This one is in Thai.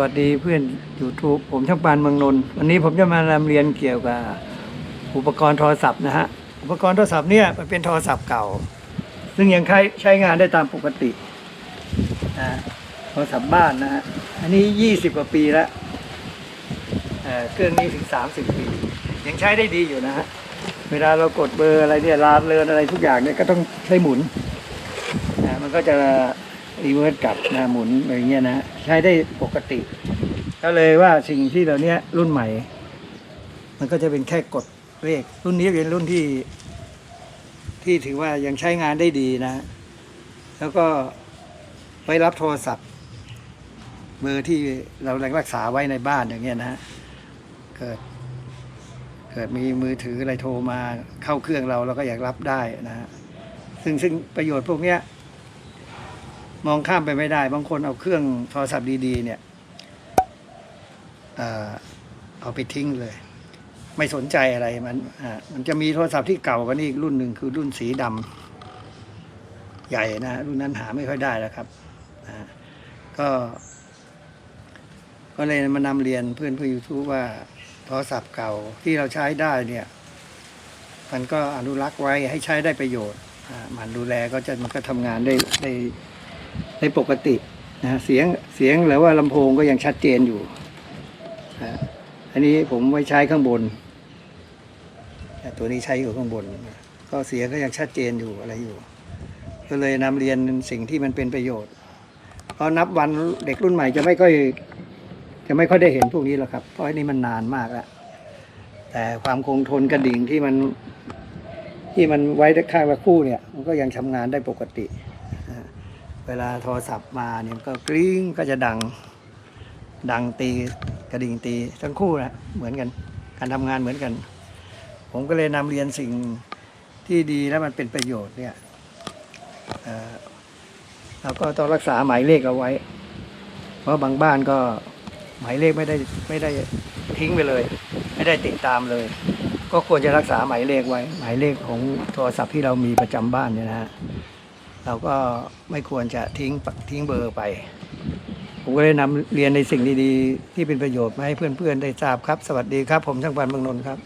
วัสดีเพื่อน YouTube ผมช่างปานเมืองนนท์วันนี้ผมจะมานำเรียนเกี่ยวกับอุปกรณ์โทรศัพท์นะฮะ อุปกรณ์โทรศัพท์เนี่ยมันเป็นโทรศัพท์เก่า ซึ่งยังใช้ใช้งานได้ตามปกตินะโทรศัพท์บ้านนะฮะ อันนี้ 20 กว่าปีแล้วเออเครื่องนี้ถึง 30 ปี ยังใช้ได้ดีอยู่นะฮะ เวลาเรากดเบอร์อะไรเนี่ยลาดเลินอะไรทุกอย่างเนี่ยก็ต้องใช้หมุนนะมันก็จะ รีเวิร์สกลับนะหมุนอะไรเงี้ยนะใช้ได้ปกติ ก็เลยว่าสิ่งที่เราเนี้ยรุ่นใหม่ มันก็จะเป็นแค่กดเลขรุ่นนี้เป็นรุ่นที่ ที่ถือว่ายังใช้งานได้ดีนะ แล้วก็ไว้รับโทรศัพท์ เบอร์ที่เรารักษาไว้ในบ้านอย่างเงี้ยนะฮะเกิดเกิดมีมือถืออะไรโทรมาเข้าเครื่องเราเราก็อยากรับได้นะฮะซึ่งซึ่งประโยชน์พวกเนี้ย มองข้ามไปไม่ได้ บางคนเอาเครื่องโทรศัพท์ดีๆ เนี่ยเอเอาไปทิ้งเลย ไม่สนใจอะไรมันมันจะมีโทรศัพท์ที่เก่ากว่านี้อีกรุ่นหนึ่งคือรุ่นสีดำใหญ่นะรุ่นนั้นหาไม่ค่อยได้แล้วครับก็ก็เลยมานำเรียนเพื่อนเพื่อยูทูบว่าโทรศัพท์เก่าที่เราใช้ได้เนี่ย มันก็อนุรักษ์ไว้ให้ใช้ได้ประโยชน์มันดูแลก็จะมันก็ทำงานได้ได้ ได้ปกตินะฮะเสียงเสียงหรือว่าลำโพงก็ยังชัดเจนอยู่อ่าอันนี้ผมไว้ใช้ข้างบนอ่ตัวนี้ใช้อยู่ข้างบน ก็เสียงก็ยังชัดเจนอยู่อะไรอยู่ ก็เลยนำเรียนสิ่งที่มันเป็นประโยชน์เพราะนับวันเด็กรุ่นใหม่จะไม่ค่อยจะไม่ค่อยได้เห็นพวกนี้หรอกครับ เพราะอันนี้มันนานมากแล้วแต่ความคงทนกระดิ่งที่มันที่มันไว้ข้างละคู่เนี่ย มันก็ยังทำงานได้ปกติ เวลาโทรศัพท์มาเนี่ยก็กริ้งก็จะดัง ดังตีกระดิ่งตีทั้งคู่นะเหมือนกัน การทำงานเหมือนกัน ผมก็เลยนำเรียนสิ่งที่ดีแล้วมันเป็นประโยชน์เนี่ยเอ่อเราก็ต้องรักษาหมายเลขเอาไว้ เพราะบางบ้านก็หมายเลขไม่ได้ไม่ได้ทิ้งไปเลย ไม่ได้ติดตามเลย ก็ควรจะรักษาหมายเลขไว้ หมายเลขของโทรศัพท์ที่เรามีประจำบ้านเนี่ยนะฮะ เราก็ไม่ควรจะทิ้งทิ้งเบอร์ไป ผมก็ได้นำเรียนในสิ่งดีๆ ที่เป็นประโยชน์มาให้เพื่อนๆ ได้ทราบครับ สวัสดีครับ ผมช่างปันเมืองนนท์ครับ